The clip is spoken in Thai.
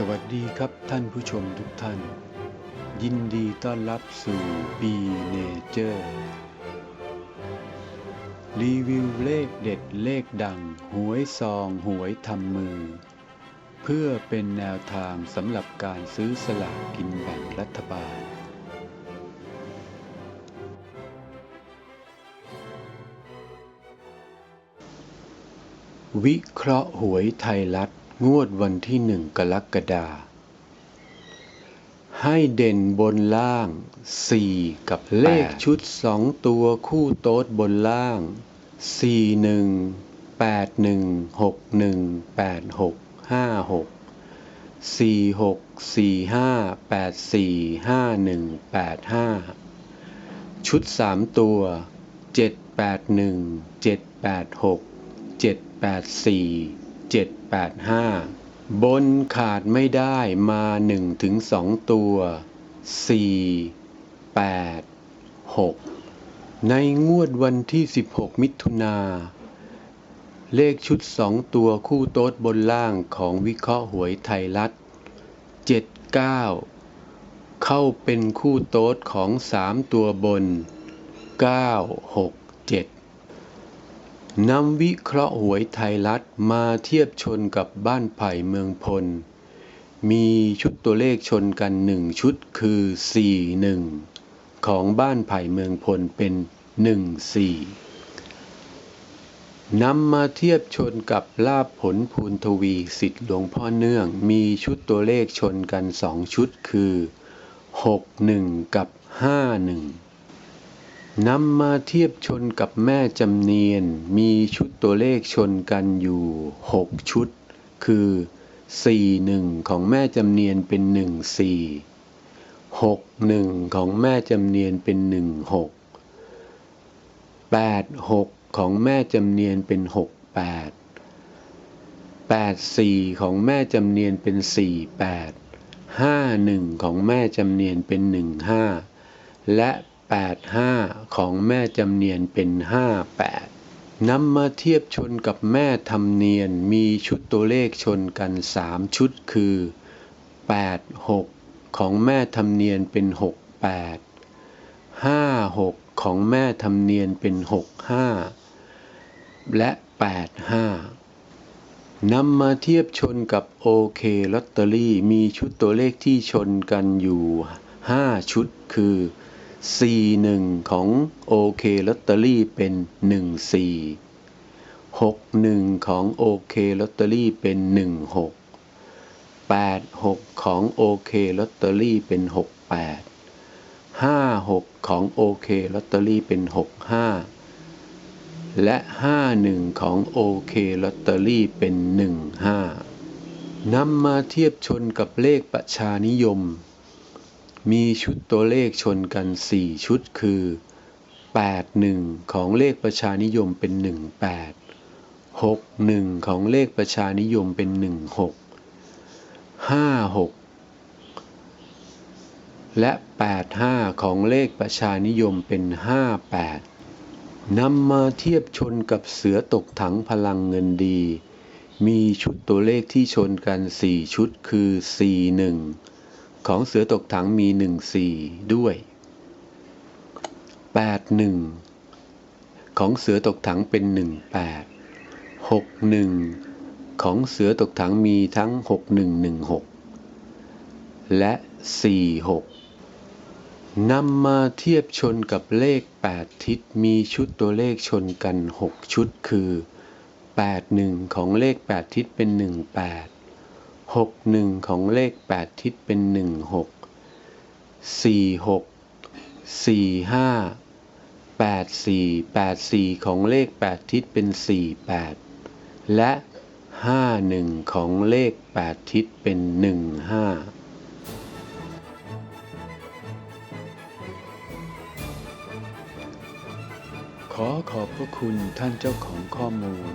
สวัสดีครับท่านผู้ชมทุกท่าน ยินดีต้อนรับสู่ปีเนเจอร์รีวิวเลขเด็ดเลขดัง หวยซองหวยทำมือ เพื่อเป็นแนวทางสำหรับการซื้อสลากกินแบ่งรัฐบาล วิเคราะห์หวยไทยรัฐ งวดวันที่หนึ่งกรกฎาคมให้เด่นบนล่าง 4 กับเลขชุด 2 ตัวคู่โต๊ดบนล่าง 4 1 8 1 6 1 8 6 5 6 4 6 4 5 8 4 5 1 8 5 ชุด 3 ตัว 7 8 1 7 8 6 7 8 4 7 8 5 บนขาดไม่ได้มา1ถึง2ตัว 4 8 6 ในงวดวันที่ 16 มิถุนา เลขชุด 2 ตัวคู่โต๊ดบนล่างของวิเคราะห์หวยไทยรัฐ 79 เข้าเป็นคู่โต๊ดของ 3 ตัวบน 9 6 7 นำวิเคราะห์หวยไทยรัฐมาเทียบชนกับบ้านไผ่เมืองพล มีชุดตัวเลขชนกันหนึ่งชุดคือ 41 ของบ้านไผ่เมืองพลเป็น 14นำมาเทียบชนกับลาบผลภูนทวีสิทธิ์หลวงพ่อเนื่อง มีชุดตัวเลขชนกันสองชุดคือ 61 กับ 51 นำมาเทียบชนกับแม่จำเนียน มีชุดตัวเลขชนกันอยู่ 6 ชุด คือ 41 ของแม่จำเนียนเป็น 14 61 ของแม่จำเนียนเป็น 16 86 ของแม่จำเนียนเป็น 68 84 ของแม่จำเนียนเป็น 48 51 ของแม่จำเนียนเป็น 15 และ 85 ของแม่จำเนียนเป็น 58นำมาเทียบชนกับแม่ทำเนียนมีชุดตัวเลขชนกัน 3 ชุดคือ 86 ของแม่ทำเนียนเป็น 68 56 ของแม่ทำเนียนเป็น 65 และ 85นำมาเทียบชนกับโอเคลอตเตอรี่มีชุดตัวเลขที่ชนกันอยู่ 5 ชุดคือ 41 ของโอเคลอตเตอรี่เป็น 14 61 ของโอเคลอตเตอรี่เป็น 16 86 ของโอเคลอตเตอรี่เป็น 68 56 ของโอเคลอตเตอรี่เป็น 65 และ 51 ของโอเคลอตเตอรี่เป็น 15นำมาเทียบชนกับเลขประชานิยม มีชุดตัวเลขชนกัน 4 ชุดคือ 81 ของเลขประชานิยมเป็น 18 61 ของเลขประชานิยมเป็น 16 56 และ 85 ของเลขประชานิยมเป็น 58 นำมาเทียบชนกับเสือตกถังพลังเงินดี มีชุดตัวเลขที่ชนกัน 4 ชุดคือ 41 ของเสือตกถังมี14ด้วย81ของเสือตกถังเป็น18 61ของเสือตกถังมีทั้ง6116และ46นำมาเทียบชนกับเลข 8 ทิศมีชุดตัวเลขชนกัน 6 ชุดคือ 81 ของเลข 8 ทิศเป็น 18 61 ของเลข 8 ทิศเป็น 16 46 45 84 84 ของเลข 8 ทิศเป็น 48 และ 51 ของเลข 8 ทิศเป็น 15ขอขอบพระคุณท่านเจ้าของข้อมูล